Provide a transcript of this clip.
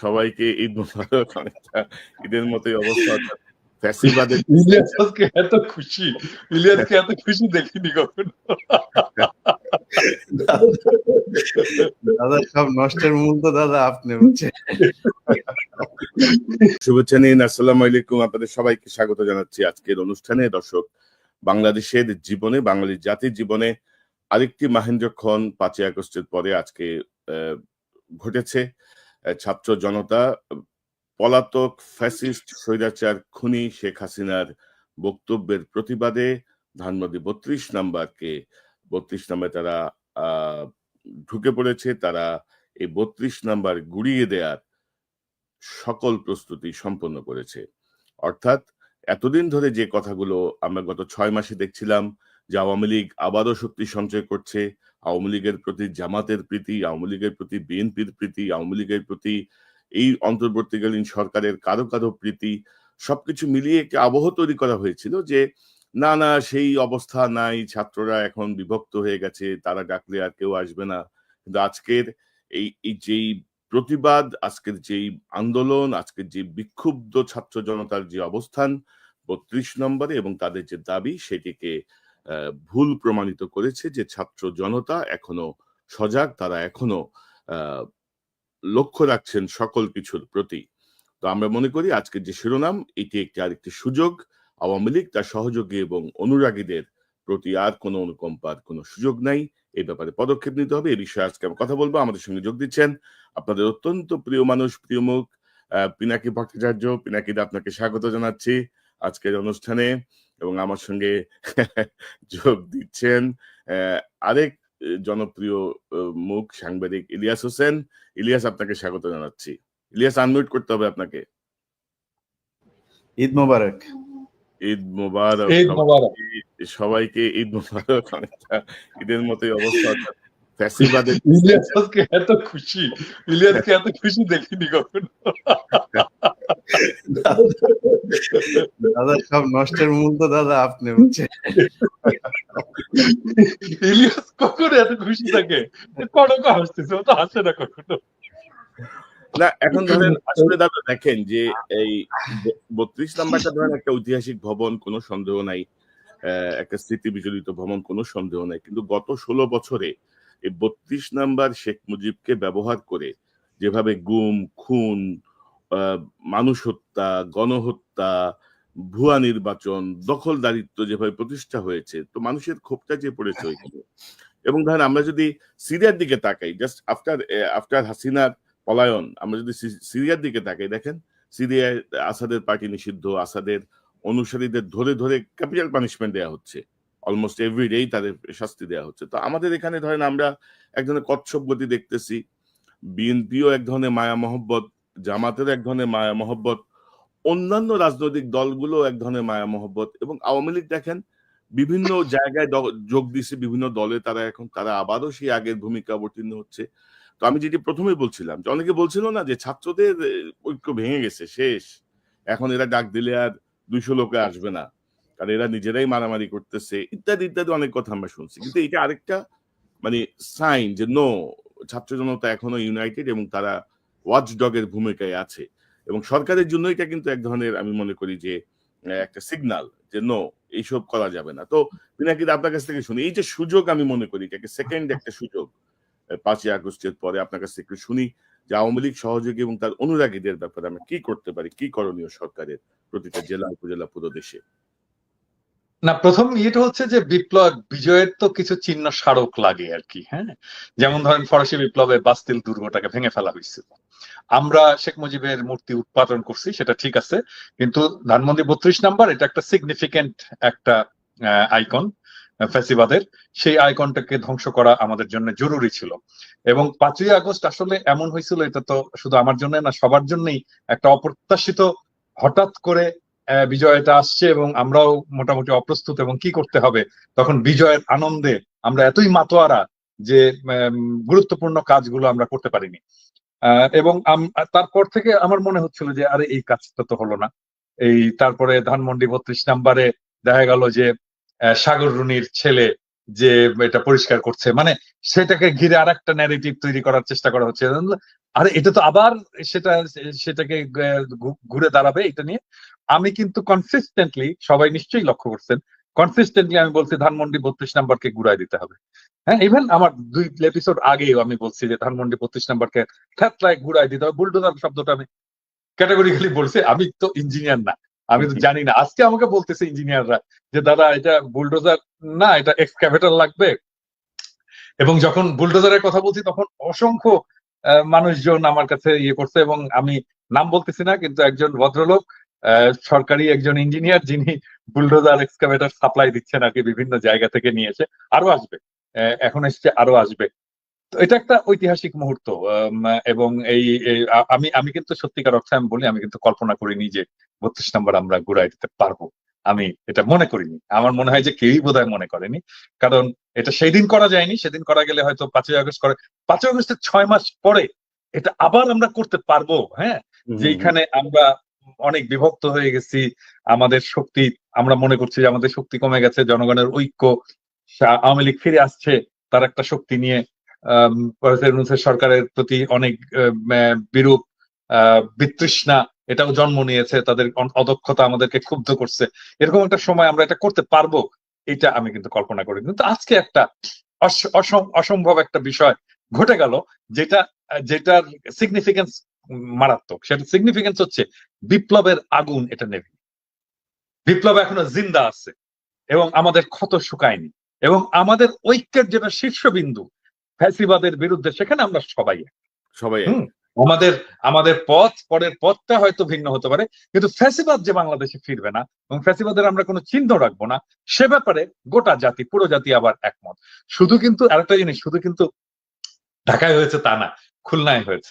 সবাইকে ঈদ মোবারক অনেকটা ঈদের মতোই অবস্থা ফ্যাসিবাদের ইলিয়াস এত খুশি ইলিয়াসকে এত খুশি দেখিনি কখনো। দাদা সব নষ্টের মূল তো দাদা আপনি বুঝছেন শুভেচ্ছা নিন আসসালামু আলাইকুম। আপনাদের সবাইকে স্বাগত জানাচ্ছি আজকের অনুষ্ঠানে। দর্শক বাংলাদেশের জীবনে বাঙালি জাতির জীবনে আরেকটি মাহেন্দ্রক্ষণ পাঁচই আগস্টের পরে আজকে আহ, ঘটেছে। আহ, ছাত্র জনতা, পলাতক ফ্যাসিস্ট স্বৈরাচার খুনি শেখ হাসিনার বক্তব্যের প্রতিবাদে ধানমন্ডি বত্রিশ নাম্বারকে, বত্রিশ নাম্বারে তারা ঢুকে পড়েছে। তারা এই বত্রিশ নাম্বার গুড়িয়ে দেওয়ার সকল প্রস্তুতি সম্পন্ন করেছে। অর্থাৎ এতদিন ধরে যে কথাগুলো আমরা গত ছয় মাসে দেখছিলাম যে আওয়ামী লীগ আবারও শক্তি সঞ্চয় করছে আওয়ামী লীগের প্রতি জামাতের প্রীতি, আওয়ামী লীগের প্রতি বিএনপির প্রীতি, আওয়ামী লীগের প্রতি এই অন্তর্বর্তীকালীন সরকারের কারও কারও প্রীতি, সবকিছু মিলিয়ে একটি আবহ তৈরি করা হয়েছিল যে, না না, সেই অবস্থা নাই, ছাত্ররা এখন বিভক্ত হয়ে গেছে, তারা ডাকলে আর কেউ আসবে না। কিন্তু আজকের এই যেই প্রতিবাদ, আজকের যেই আন্দোলন, আজকের যে বিক্ষুব্ধ ছাত্র জনতার যে অবস্থান, বত্রিশ নম্বরে এবং তাদের যে দাবি, সেটিকে ভুল প্রমাণিত করেছে যে ছাত্র জনতা এখনও সজাগ, তারা এখনও লক্ষ্য রাখছেন সকল কিছুর প্রতি। তো আমরা মনে করি আজকের যে শিরোনাম, এটি একটি আরেকটি সুযোগ। আওয়ামী লীগ তার সহযোগী এবং অনুরাগীদের প্রতি আর কোনো অনুকম্পার কোনো সুযোগ নাই। এই ব্যাপারে পদক্ষেপ নিতে হবে, এ বিষয়ে আজকে আমরা কথা বলব। আমাদের সঙ্গে যোগ দিচ্ছেন আপনাদের অত্যন্ত প্রিয় মানুষ, প্রিয় মুখ পিনাকি ভট্টাচার্য। পিনাকিদা, আপনাকে স্বাগত জানাচ্ছি আজকের অনুষ্ঠানে। এবং আমার সঙ্গে যোগ দিচ্ছেন আরেক জনপ্রিয় মুখ সাংবাদিক ইলিয়াস হোসেন। ইলিয়াস আপনাকে স্বাগত জানাচ্ছি। ইলিয়াস আনমিউট করতে হবে আপনাকে। ঈদ মোবারক। ঈদ মোবারক। সবাইকে- ঈদ মোবারক। অনেকটা ঈদের মতোই অবস্থা। অর্থাৎ ফ্যাসিবাদের ইলিয়াস এত খুশি। ইলিয়াসকে এত খুশি দেখিনি কখনো। দাদা সব নষ্টের মূল তো দাদা আপনি বুঝছেন। ইলিয়াস কখনো এত খুশি থাকে? কনক হাসতেছে ও তো হাসে না কখনো। না এখন ধরেন আসলে দাদা দেখেন যে এই বত্রিশ নাম্বারটা ধরেন একটা ঐতিহাসিক ভবন কোনো সন্দেহ নাই। আহ, একটা স্মৃতি বিজড়িত ভবন কোনো সন্দেহ নাই। কিন্তু গত ষোলো বছরে এই বত্রিশ নাম্বার শেখ মুজিবকে ব্যবহার করে যেভাবে গুম খুন মানুষ হত্যা গণহত্যা ভুয়া নির্বাচন দখলদারিত্ব যেভাবে প্রতিষ্ঠা হয়েছে তো মানুষের ক্ষোভটা যে পড়েছে ওইখানে। এবং ধরেন আমরা যদি সিরিয়ার দিকে তাকাই জাস্ট আফটার আফটার হাসিনার পলায়ন আমরা যদি সিরিয়ার দিকে তাকাই দেখেন সিরিয়ায় আসাদের পার্টি নিষিদ্ধ আসাদের অনুসারীদের ধরে ধরে ক্যাপিটাল পানিশমেন্ট দেওয়া হচ্ছে। অলমোস্ট এভরিডেই তাদের শাস্তি দেওয়া হচ্ছে। তো আমাদের এখানে ধরেন আমরা এক ধরনের কচ্ছপ গতি দেখতেছি বিএনপিও এক ধরনের মায়া মহব্বত জামাতের এক ধরনের মায়া মহব্বত, অন্যান্য রাজনৈতিক দলগুলো এক ধরনের মায়া মহব্বত এবং আওয়ামী লীগ দেখেন বিভিন্ন জায়গায় যোগ দিছে বিভিন্ন দলে তারা এখন, তারা আবারও সেই আগের ভূমিকা অবতীর্ণ হচ্ছে। তো আমি যেটি প্রথমেই বলছিলাম যে অনেকে বলছিল না যে ছাত্রদের ঐক্য ভেঙে গেছে, শেষ। এখন এরা ডাক দিলে আর দুইশো লোকে আসবে না। কারণ এরা নিজেরাই মারামারি করতেছে, ইত্যাদি ইত্যাদি অনেক কথা আমরা শুনছি। কিন্তু এটা আরেকটা মানে সাইন যে নো ছাত্র জনতা এখনও ইউনাইটেড এবং তারা ওয়াচ ডগের ভূমিকায় আছে। এবং সরকারের জন্য এটা কিন্তু এক ধরনের আমি মনে করি যে একটা সিগনাল যে নো এইসব করা যাবে না। তো পিনাকিদ আপনার কাছ থেকে শুনি। এই যে সুযোগ আমি মনে করি, এটাকে সেকেন্ড একটা সুযোগ পাঁচই আগস্টের পরে আপনার কাছ থেকে শুনি যে, আওয়ামী লীগ সহযোগী এবং তার অনুরাগীদের ব্যাপারে আমরা কি করতে পারি, কি করণীয় সরকারের প্রতিটা জেলা, উপজেলা পুরো দেশে না, প্রথম ইয়েটা হচ্ছে যে বিপ্লব, বিজয়ের তো কিছু চিহ্ন স্মারক লাগে আর কি হ্যাঁ? যেমন ধরেন ফরাসি বিপ্লবে বাস্তিল দুর্গটাকে ভেঙে ফেলা হয়েছিল। আমরা শেখ মুজিবের মূর্তি উৎপাদন করছি, সেটা ঠিক আছে, কিন্তু ধানমন্দির বত্রিশ নাম্বার, এটা একটা সিগনিফিকেন্ট একটা আইকন ফ্যাসিবাদের। সেই আইকনটাকে ধ্বংস করা আমাদের জন্য জরুরি ছিল। এবং পাঁচই আগস্ট আসলে এমন হয়েছিল, এটা তো শুধু আমার জন্য না, সবার জন্যই একটা অপ্রত্যাশিত হঠাৎ করে বিজয়টা আসছে এবং আমরাও মোটামুটি অপ্রস্তুত এবং কি করতে হবে? তখন বিজয়ের আনন্দে আমরা এতই মাতোয়ারা যে গুরুত্বপূর্ণ কাজগুলো আমরা করতে পারিনি। এবং তারপর থেকে আমার মনে হচ্ছিল যে, আরে, এই কাজটা তো হলো না। এই তারপরে ধানমন্ডি বত্রিশ নাম্বারে দেখা গেল যে সাগর রুনির ছেলে যে, এটা পরিষ্কার করছে। মানে সেটাকে ঘিরে আর একটা ন্যারেটিভ তৈরি করার চেষ্টা করা হচ্ছে। আরে এটা তো আবার সেটা সেটাকে ঘুরে দাঁড়াবে এটা নিয়ে। আমি কিন্তু কনসিস্টেন্টলি সবাই নিশ্চয়ই লক্ষ্য করছেন কনসিস্টেন্টলি আমি বলছি ধানমন্ডি বত্রিশ নাম্বারকে ঘুরাই দিতে হবে। হ্যাঁ ইভেন আমার দুই এপিসোড আগেও আমি বলছি যে ধানমন্ডি বত্রিশ নাম্বারকে থ্যাতলায় ঘুরাই দিতে হবে বুলডোজার শব্দটা আমি ক্যাটাগরিক্যালি বলছি আমি তো ইঞ্জিনিয়ার না আমি তো জানি না। আজকে আমাকে বলতেছে ইঞ্জিনিয়াররা যে দাদা এটা বুলডোজার না এটা এক্সক্যাভেটর লাগবে। এবং যখন বুলডোজারের কথা বলছি তখন অসংখ্য মানুষজন আমার কাছে ইয়ে করছে এবং আমি নাম বলতেছি না, কিন্তু একজন ভদ্রলোক সরকারি একজন ইঞ্জিনিয়ার যিনি বুলডোজার এক্সকাভেটর সাপ্লাই দিচ্ছেন আর কি বিভিন্ন জায়গা থেকে নিয়েছে আরও আসবে। এখন এসছে আরও আসবে। তো এটা একটা ঐতিহাসিক মুহূর্ত এবং এই আমি আমি কিন্তু সত্যিকার অর্থে আমি বলি, আমি কিন্তু কল্পনা করিনি যে বত্রিশ নম্বর আমরা ঘুরাই দিতে পারব। আমি এটা মনে করিনি। আমার মনে হয় যে কেউই বোধহয় মনে করেনি। কারণ এটা সেই দিন করা যায়নি সেদিন করা গেলে হয়তো পাঁচই আগস্ট করে পাঁচই আগস্টের ছয় মাস পরে এটা আবার আমরা করতে পারব হ্যাঁ? যেখানে আমরা অনেক বিভক্ত হয়ে গেছি আমাদের শক্তি আমরা মনে করছি যে আমাদের শক্তি কমে গেছে জনগণের ঐক্য আওয়ামী লীগ ফিরে আসছে তার একটা শক্তি নিয়ে সরকারের প্রতি অনেক বিরূপ আহ, বিতৃষ্ণা এটাও জন্ম নিয়েছে তাদের অদক্ষতা আমাদেরকে ক্ষুব্ধ করছে। এরকম একটা সময় আমরা এটা করতে পারব এটা আমি কিন্তু কল্পনা করি কিন্তু আজকে একটা অসম্ভব একটা বিষয় ঘটে গেল যেটা যেটার সিগনিফিকেন্স মারাত্মক। সেটা সিগনিফিকেন্স হচ্ছে বিপ্লবের আগুন এটা নেবে। বিপ্লব এখনও জিন্দা আছে এবং আমাদের ক্ষত শুকায়নি এবং আমাদের ঐক্যের যেটা শীর্ষবিন্দু ফ্যাসিবাদের বিরুদ্ধে সেখানে আমরা সবাই সবাই হুম। আমাদের আমাদের পথ, পরের পথটা হয়তো ভিন্ন হতে পারে, কিন্তু ফ্যাসিবাদ যে বাংলাদেশে ফিরবে না এবং ফ্যাসিবাদের আমরা কোনো চিহ্ন রাখব না, সে ব্যাপারে গোটা জাতি, পুরো জাতি আবার একমত। শুধু কিন্তু আরেকটা জিনিস, শুধু কিন্তু ঢাকায় হয়েছে তা না, খুলনায় হয়েছে।